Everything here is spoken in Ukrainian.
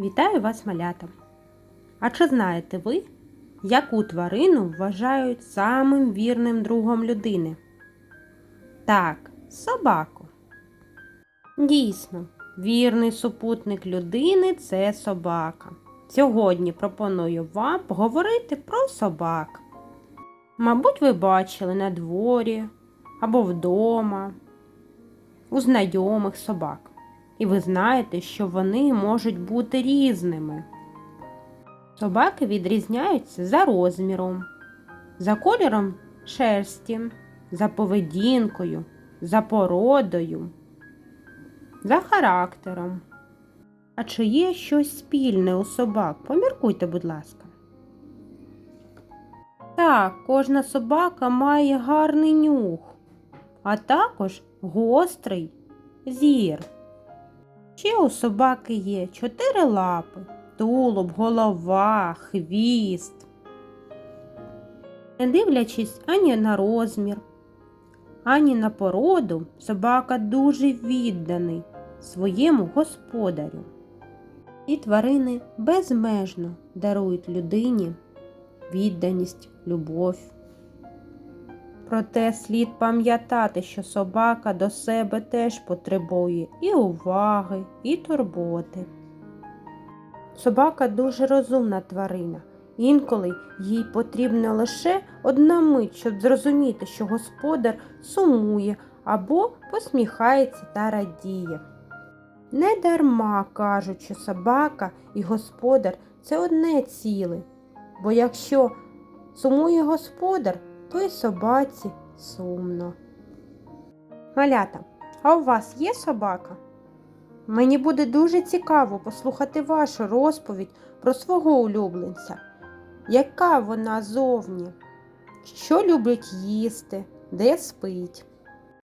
Вітаю вас, малята! А чи знаєте ви, яку тварину вважають самим вірним другом людини? Так, собаку. Дійсно, вірний супутник людини це собака. Сьогодні пропоную вам поговорити про собак. Мабуть, ви бачили на дворі або вдома у знайомих собак. І ви знаєте, що вони можуть бути різними. Собаки відрізняються за розміром, за кольором шерсті, за поведінкою, за породою, за характером. А чи є щось спільне у собак? Поміркуйте, будь ласка. Так, кожна собака має гарний нюх, а також гострий зір. Ще у собаки є чотири лапи, тулуб, голова, хвіст. Не дивлячись ані на розмір, ані на породу, собака дуже відданий своєму господарю. І тварини безмежно дарують людині відданість, любов. Проте слід пам'ятати, що собака до себе теж потребує і уваги, і турботи. Собака дуже розумна тварина. Інколи їй потрібна лише одна мить, щоб зрозуміти, що господар сумує або посміхається та радіє. Не дарма кажуть, що собака і господар це одне ціле, бо якщо сумує господар, то й собаці сумно. Малята, а у вас є собака? Мені буде дуже цікаво послухати вашу розповідь про свого улюбленця. Яка вона зовні? Що любить їсти, де спить?